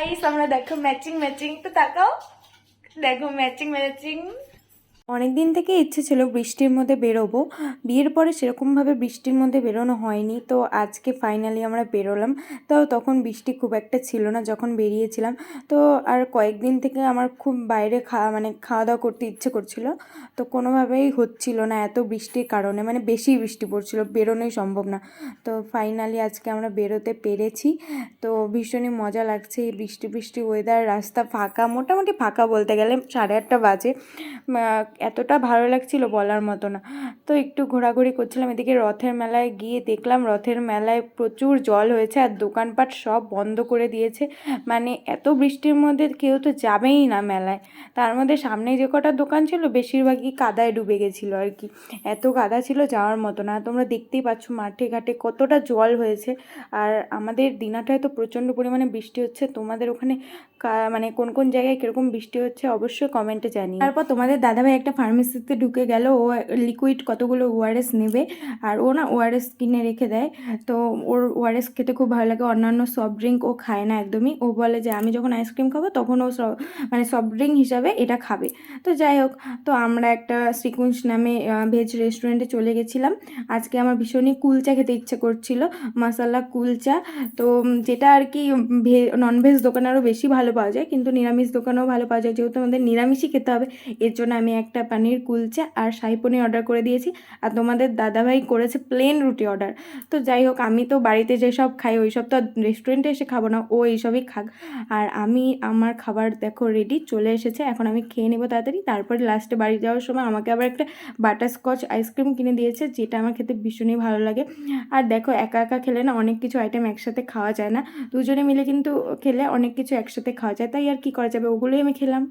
Guys আমরা দেখো matching matching তো তাকাও। দেখো ম্যাচিং ম্যাচিং অনেক দিন থেকে ইচ্ছে ছিল বৃষ্টির মধ্যে বেরোবো। বিয়ের পরে সেরকমভাবে বৃষ্টির মধ্যে বেরোনো হয়নি। তো আজকে ফাইনালি আমরা বেরোলাম। তো তখন বৃষ্টি খুব একটা ছিল না যখন বেরিয়েছিলাম। তো আর কয়েকদিন থেকে আমার খুব বাইরে খাওয়া মানে খাওয়া দাওয়া করতে ইচ্ছে করছিল। তো কোনোভাবেই হচ্ছিল না এত বৃষ্টির কারণে। মানে বেশি বৃষ্টি পড়ছিল, বেরোনোই সম্ভব না। তো ফাইনালি আজকে আমরা বেরোতে পেরেছি। তো ভীষণই মজা লাগছে এই বৃষ্টি বৃষ্টি ওয়েদার রাস্তা ফাঁকা, মোটামুটি ফাঁকা বলতে গেলে সাড়ে আটটা বাজে। এতটা ভালো লাগছিল বলার মতো না। তো একটু ঘোরাঘুরি করছিলাম এদিকে রথের মেলায় গিয়ে দেখলাম রথের মেলায় প্রচুর জল হয়েছে আর দোকানপাট সব বন্ধ করে দিয়েছে। মানে এত বৃষ্টির মধ্যে কেউ তো যাবেই না মেলায়। তার মধ্যে সামনে যে কটা দোকান ছিল বেশিরভাগই কাদায় ডুবে গেছিল আর কি। এত কাদা ছিল যাওয়ার মতো না। তোমরা দেখতেই পাচ্ছ মাঠে ঘাটে কতটা জল হয়েছে। আর আমাদের দিনাটায় তো প্রচণ্ড পরিমাণে বৃষ্টি হচ্ছে। তোমাদের ওখানে মানে কোন কোন জায়গায় কীরকম বৃষ্টি হচ্ছে অবশ্যই কমেন্টে জানি তারপর তোমাদের দাদাভাই একটা ফার্মেসিতে ঢুকে গেল, ও লিকুইড কতগুলো ওআরএস নেবে আর ও না ওআরএস কিনে রেখে দেয়। তো ওর ওআরএস খেতে খুব ভালো লাগে, অন্যান্য সফট ড্রিঙ্ক ও খায় না একদমই। ও বলে যে, আমি যখন আইসক্রিম খাব, তখন ও মানে সফট ড্রিঙ্ক হিসাবে এটা খাবে। তো যাই হোক, তো আমরা একটা শ্রীকুঞ্জ নামে ভেজ রেস্টুরেন্টে চলে গেছিলাম। আজকে আমার ভীষণই কুলচা খেতে ইচ্ছে করছিল মশালা কুলচা তো যেটা আর কি ভে ননভেজ দোকানে আরও বেশি ভালো পাওয়া যায়, কিন্তু নিরামিষ দোকানেও ভালো পাওয়া যায়। যেহেতু আমাদের নিরামিষই খেতে হবে, এর জন্য আমি একটা পানির কুলচা আর শাহি পনির অর্ডার করে দিয়েছি। আর তোমাদের দাদাভাই করেছে প্লেন রুটি অর্ডার তো যাই হোক, আমি তো বাড়িতে যেসব খাই, ওই সব তো রেস্টুরেন্টে এসে খাব না, ও এইসবই খাক। আর আমি, আমার খাবার দেখো রেডি চলে এসেছে, এখন আমি খেয়ে নেব তাড়াতাড়ি। তারপরে লাস্টে বাড়ি যাওয়ার সময় আমাকে আবার একটা বাটারস্কচ আইসক্রিম কিনে দিয়েছে, যেটা আমার খেতে ভীষণই ভালো লাগে। আর দেখো, একা একা খেলে না অনেক কিছু আইটেম একসাথে খাওয়া যায় না। দুজনে মিলে কিন্তু খেলে অনেক কিছু একসাথে খাওয়া যায়। তাই আর কি করা যাবে? ওগুলোই আমি খেলাম।